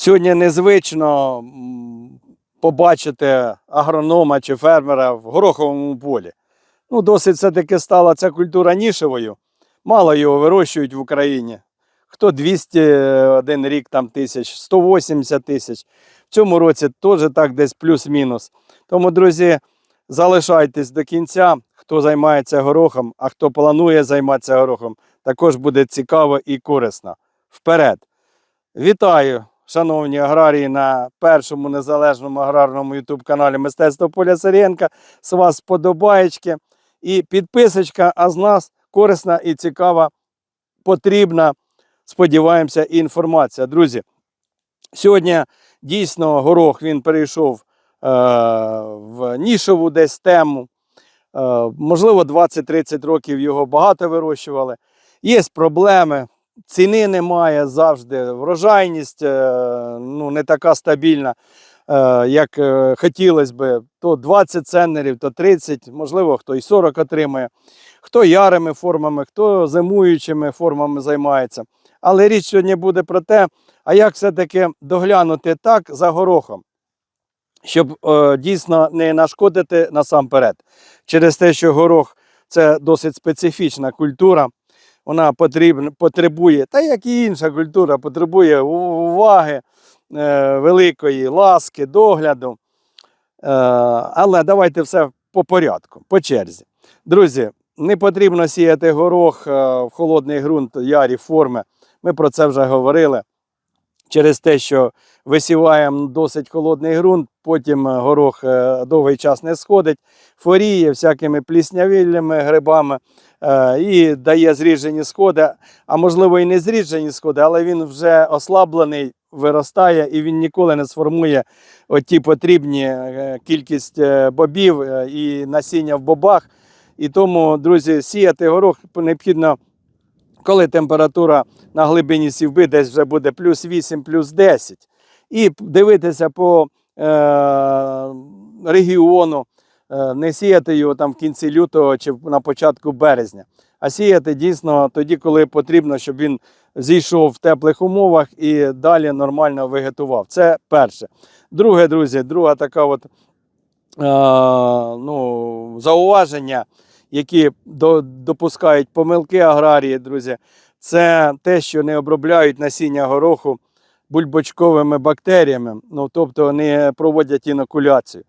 Сьогодні незвично побачити агронома чи фермера в гороховому полі. Ну, досить все-таки стала ця культура нішевою. Мало його вирощують в Україні. Хто 201 рік там тисяч, 180 тисяч. В цьому році теж так десь плюс-мінус. Тому, друзі, залишайтесь до кінця. Хто займається горохом, а хто планує займатися горохом, також буде цікаво і корисно. Вперед! Вітаю, шановні аграрії, на першому незалежному аграрному ютуб-каналі Мистецтво Поля Сиренка. З вас сподобаєчки і підписочка, а з нас корисна і цікава, потрібна, сподіваємося, інформація. Друзі, сьогодні дійсно горох він перейшов е, в нішову десь тему. Е, можливо, 20-30 років його багато вирощували. Є проблеми, ціни немає завжди. Врожайність е, ну, не така стабільна, е, як е, хотілося би. То 20 ценнерів, то 30, можливо, хто і 40 отримає. Хто ярими формами, хто зимуючими формами займається. Але річ сьогодні буде про те, а як все-таки доглянути так за горохом, щоб е, дійсно не нашкодити насамперед. Через те, що горох це досить специфічна культура, вона потрібна, потребує, та як і інша культура, потребує уваги, е, великої ласки, догляду. Е, але давайте все по порядку, по черзі. Друзі, не потрібно сіяти горох е, в холодний ґрунт ярі форми. Ми про це вже говорили. Через те, що висіваємо досить холодний ґрунт, потім е, горох е, довгий час не сходить, форіє всякими пліснявільними грибами і дає зріжені сходи, а можливо і не зріжені сходи, але він вже ослаблений, виростає і він ніколи не сформує оті потрібні е, кількість е, бобів е, і насіння в бобах. І тому, друзі, сіяти горох необхідно, коли температура на глибині сівби десь вже буде плюс 8, плюс 10. І дивитися по е, регіону, е, не сіяти його там в кінці лютого чи на початку березня, а сіяти дійсно тоді, коли потрібно, щоб він зійшов в теплих умовах і далі нормально вегетував. Це перше. Друге, друзі, друга така от, е, ну, зауваження, які до, допускають помилки аграрії, друзі, це те, що не обробляють насіння гороху бульбочковими бактеріями, ну, тобто не проводять інокуляцію.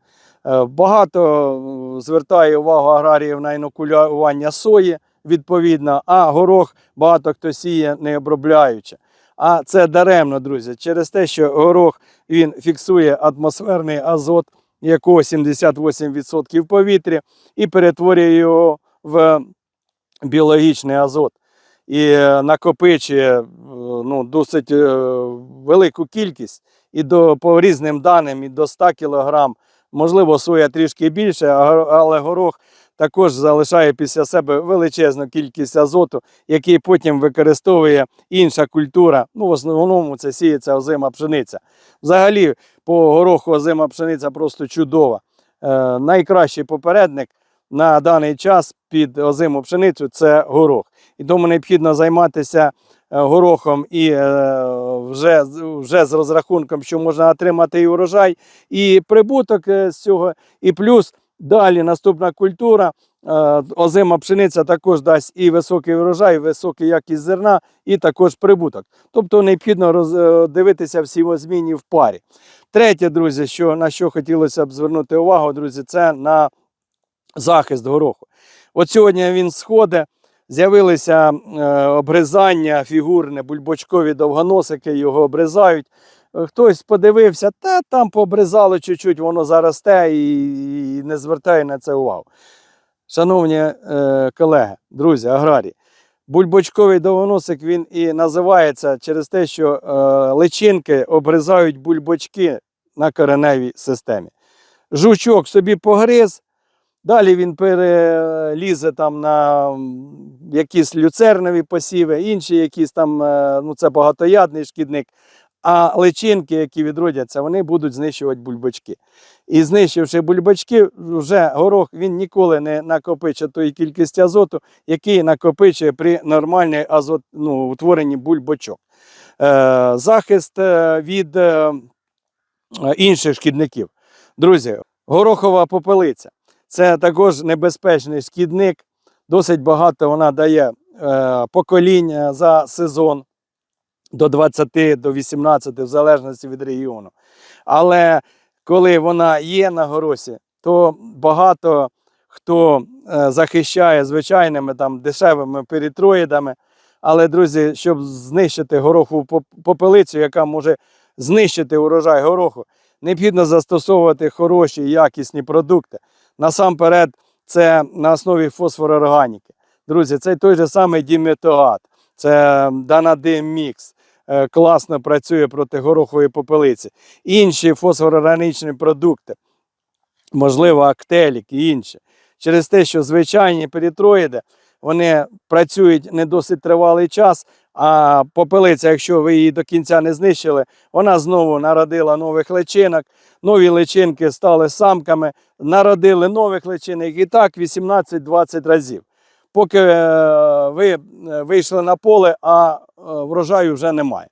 Е, Багато е, звертає увагу аграріїв на інокулювання сої, відповідно, а горох багато хто сіє не обробляючи. А це даремно, друзі, через те, що горох він фіксує атмосферний азот, якого 78% в повітрі, і перетворює його в біологічний азот. І е, накопичує ну, досить велику кількість і до, по різним даним і до 100 кг. Можливо, соя трішки більше, але горох також залишає після себе величезну кількість азоту, який потім використовує інша культура. Ну, в основному це сіється озима пшениця. Взагалі, по гороху озима пшениця просто чудова. Е, найкращий попередник на даний час під озиму пшеницю це горох. І тому необхідно займатися е, горохом і е, вже, вже з розрахунком, що можна отримати і урожай, і прибуток е, з цього, і плюс далі наступна культура. е, Озима пшениця також дасть і високий урожай, і високу якість зерна, і також прибуток. Тобто необхідно е, дивитися всі зміни в парі. Третє, друзі, що, на що хотілося б звернути увагу, друзі, це на захист гороху. От сьогодні він сходить, з'явилися е, обрізання фігурне, бульбочкові довгоносики його обрізають. Е, Хтось подивився, та там пообрізало чуть-чуть, воно заросте і, не звертає на це увагу. Шановні е, колеги, друзі, аграрії, бульбочковий довгоносик він і називається через те, що е, личинки обрізають бульбочки на кореневій системі. Жучок собі погриз, Далі він перелізе там на якісь люцернові посіви, інші якісь там, е, ну це багатоядний шкідник. А личинки, які відродяться, вони будуть знищувати бульбочки. І знищивши бульбочки, вже горох він ніколи не накопичить тої кількості азоту, який накопичує при нормальній азот, ну, утворенні бульбочок. Е, захист е, від е, інших шкідників. Друзі, горохова попелиця це також небезпечний шкідник. Досить багато вона дає е, поколінь е, за сезон до 20 до 18, в залежності від регіону. Але коли вона є на горосі, то багато хто е, захищає звичайними там дешевими перитроїдами. Але, друзі, щоб знищити горохову попелицю, яка може знищити урожай гороху, необхідно застосовувати хороші якісні продукти. Насамперед, це на основі фосфорорганіки. Друзі, це той же самий діметогат, це Данадим Мікс. е, Класно працює проти горохової попелиці. Інші фосфорорганічні продукти, можливо, актелік і інші. Через те, що звичайні перитроїди вони працюють не досить тривалий час, а попелиця, якщо ви її до кінця не знищили, вона знову народила нових личинок, нові личинки стали самками, народили нових личинок і так 18-20 разів. Поки е, ви е, вийшли на поле, а е, врожаю вже немає.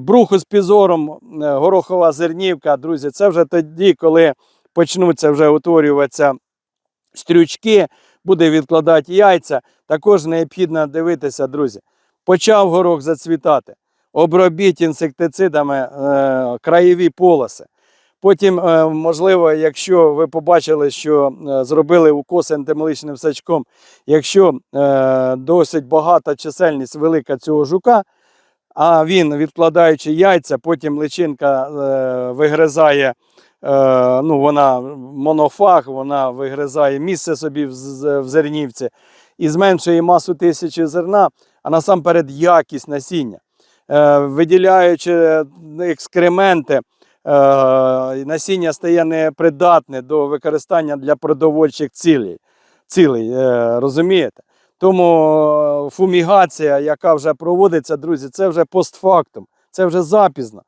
Бруху з пізором, горохова зернівка, друзі, це вже тоді, коли почнуться вже утворюватися стрючки, буде відкладати яйця. Також необхідно дивитися, друзі. Почав горох зацвітати. Обробіть інсектицидами е, краєві полоси. Потім, е, можливо, якщо ви побачили, що е, зробили укос антимеличним сачком, якщо е, досить багата чисельність велика цього жука, а він, відкладаючи яйця, потім личинка е, вигризає, е, ну, вона монофаг, вона вигризає місце собі в, в зернівці і зменшує масу тисячі зерна, а насамперед якість насіння. Е, виділяючи екскременти, е, насіння стає непридатне до використання для продовольчих цілей. цілей розумієте? Тому фумігація, яка вже проводиться, друзі, це вже постфактум, це вже запізно.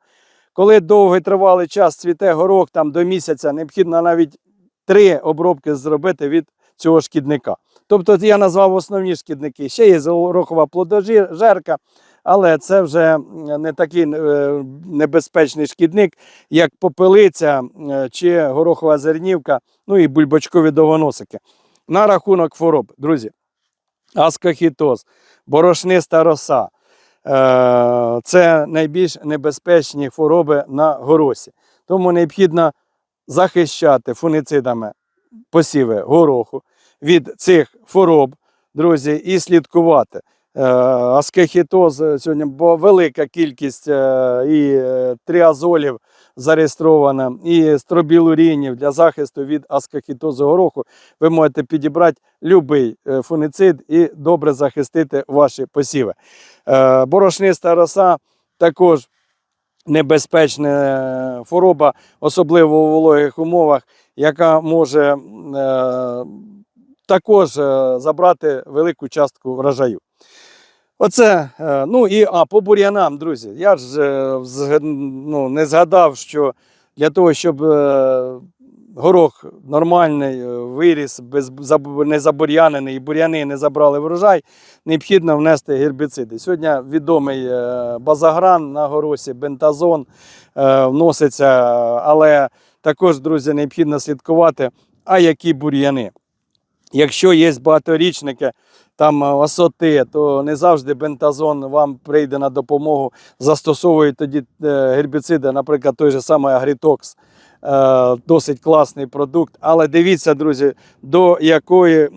Коли довгий тривалий час цвіте горох, там до місяця необхідно навіть три обробки зробити від цього шкідника. Тобто я назвав основні шкідники. Ще є горохова плодожерка, але це вже не такий е, небезпечний шкідник, як попелиця е, чи горохова зернівка, ну і бульбочкові довгоносики. На рахунок хвороб, друзі, аскохітоз, борошниста роса. Е, Це найбільш небезпечні хвороби на горосі. Тому необхідно захищати фунгицидами посіви гороху від цих хвороб, друзі, і слідкувати. Е, Аскехітоз е, сьогодні бо велика кількість е, і тріазолів зареєстрована, і стробілурінів для захисту від аскехітозу гороху. Ви можете підібрати будь-який фунгицид і добре захистити ваші посіви. Борошниста роса також небезпечна хвороба, особливо у вологих умовах, яка може також е, забрати велику частку врожаю. Оце, е, ну і а, по бур'янам, друзі. Я ж е, ну, не згадав, що для того, щоб горох нормальний виріс, без, не забур'янений і бур'яни не забрали врожай, необхідно внести гербіциди. Сьогодні відомий базагран на горосі, бентазон вноситься, але також, друзі, необхідно слідкувати, а які бур'яни. Якщо є багаторічники, там е, осоти, то не завжди бентазон вам прийде на допомогу. Застосовують тоді е, гербіциди, наприклад, той же самий Агрітокс. Е, Досить класний продукт. Але дивіться, друзі, до якої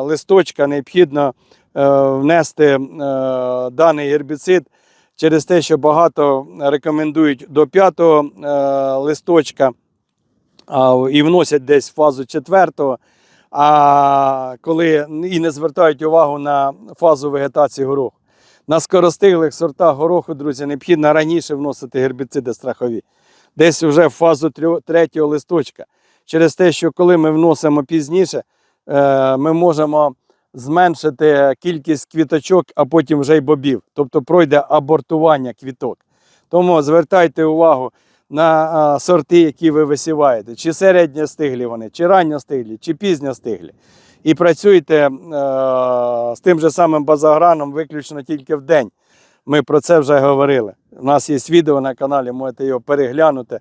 листочка необхідно внести даний гербіцид через те, що багато рекомендують до п'ятого листочка і вносять десь в фазу четвертого. А коли і не звертають увагу на фазу вегетації гороху. На скоростиглих сортах гороху, друзі, необхідно раніше вносити гербіциди страхові. Десь вже в фазу третього листочка. Через те, що коли ми вносимо пізніше, е, ми можемо зменшити кількість квіточок, а потім вже й бобів. Тобто пройде абортування квіток. Тому звертайте увагу на сорти, які ви висіваєте, чи середньостиглі вони, чи ранньостиглі, чи пізньостиглі. І працюйте е, з тим же самим базаграном виключно тільки в день. Ми про це вже говорили. У нас є відео на каналі, можете його переглянути.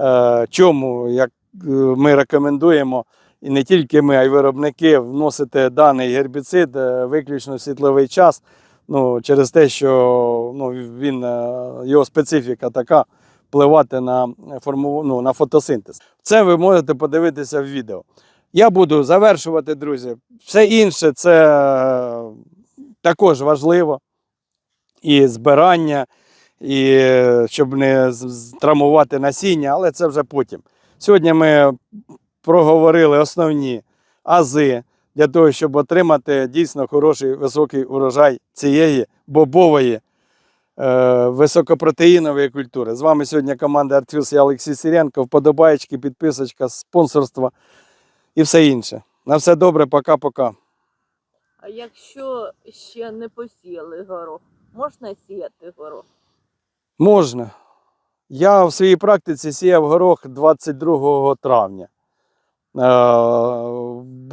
Е, Чому, як е, ми рекомендуємо, і не тільки ми, а й виробники вносити даний гербіцид виключно в світловий час. Ну, через те, що ну, він, його специфіка така впливати на, форму, ну, на фотосинтез. Це ви можете подивитися в відео. Я буду завершувати, друзі. Все інше це е, також важливо. І збирання, і е, щоб не травмувати насіння, але це вже потім. Сьогодні ми проговорили основні ази для того, щоб отримати дійсно хороший високий урожай цієї бобової е, високопротеїнової культури. З вами сьогодні команда Артфілс, я Олексій Сиренко. Вподобаєчки, підписочка, спонсорство і все інше. На все добре, пока-пока. А якщо ще не посіяли горох, можна сіяти горох? Можна. Я в своїй практиці сіяв горох 22 травня. Е,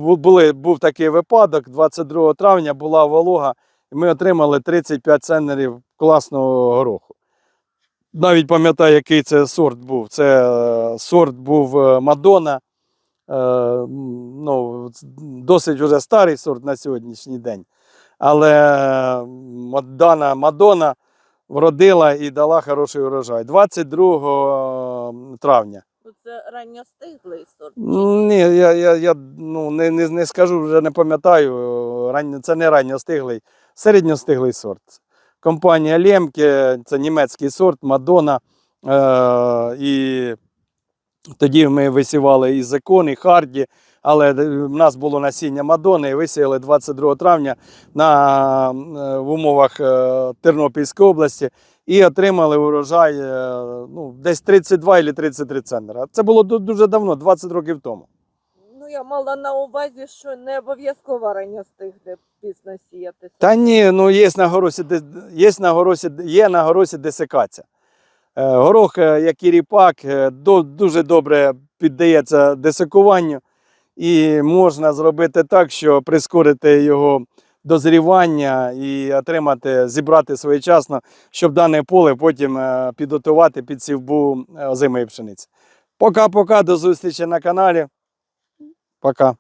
були, був такий випадок, 22 травня була волога, ми отримали 35 центнерів класного гороху. Навіть пам'ятаю, який це сорт був. Це е, сорт був е, Мадона. Е, ну, досить вже старий сорт на сьогоднішній день. Але дана Мадона вродила і дала хороший урожай. 22 травня. Ну, Це ранньостиглий сорт. Ні, я, я, я ну, не, не, не скажу, вже не пам'ятаю. Це не ранньостиглий, середньостиглий сорт. Компанія Лемке, це німецький сорт, Мадона. Е, і тоді ми висівали і Зекон, і Харді, але в нас було насіння Мадони і висіяли 22 травня на, е, в умовах е, Тернопільської області і отримали урожай е, ну, десь 32 або 33 центнера. Це було дуже давно, 20 років тому. Ну, я мала на увазі, що не обов'язково ранньостигле пізно сіяти. Та ні, ну є на горосі, є на горосі, є на горосі десикація. Е, Горох, е, як і ріпак, е, дуже добре піддається десикуванню, і можна зробити так, що прискорити його дозрівання і отримати, зібрати своєчасно, щоб дане поле потім підготувати під сівбу е, озимої пшениці. Пока-пока, до зустрічі на каналі. Пока.